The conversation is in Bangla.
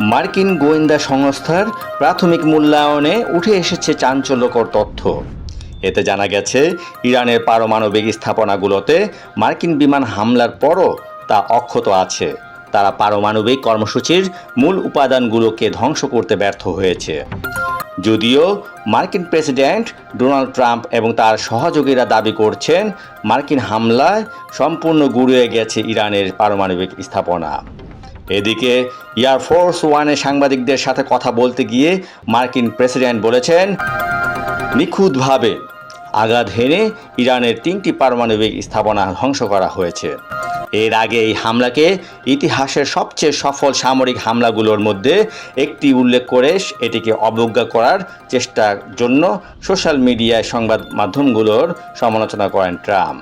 মার্কিন গোয়েন্দা সংস্থার প্রাথমিক মূল্যায়নে উঠে এসেছে চাঞ্চল্যকর তথ্য। এতে জানা গেছে, ইরানের পারমাণবিক স্থাপনাগুলোতে মার্কিন বিমান হামলার পরও তা অক্ষত আছে। তারা পারমাণবিক কর্মসূচির মূল উপাদানগুলোকে ধ্বংস করতে ব্যর্থ হয়েছে। যদিও মার্কিন প্রেসিডেন্ট ডোনাল্ড ট্রাম্প এবং তার সহযোগীরা দাবি করছেন, মার্কিন হামলায় সম্পূর্ণ গুড়িয়ে গেছে ইরানের পারমাণবিক স্থাপনা। এদিকে এয়ারফোর্স ওয়ানে সাংবাদিকদের সাথে কথা বলতে গিয়ে মার্কিন প্রেসিডেন্ট বলেছেন, নিখুঁতভাবে আঘাত হেনে ইরানের তিনটি পারমাণবিক স্থাপনা ধ্বংস করা হয়েছে। এর আগে এই হামলাকে ইতিহাসের সবচেয়ে সফল সামরিক হামলাগুলোর মধ্যে একটি উল্লেখ করে এটিকে অবজ্ঞা করার চেষ্টার জন্য সোশ্যাল মিডিয়ায় সংবাদ মাধ্যমগুলোর সমালোচনা করেন ট্রাম্প।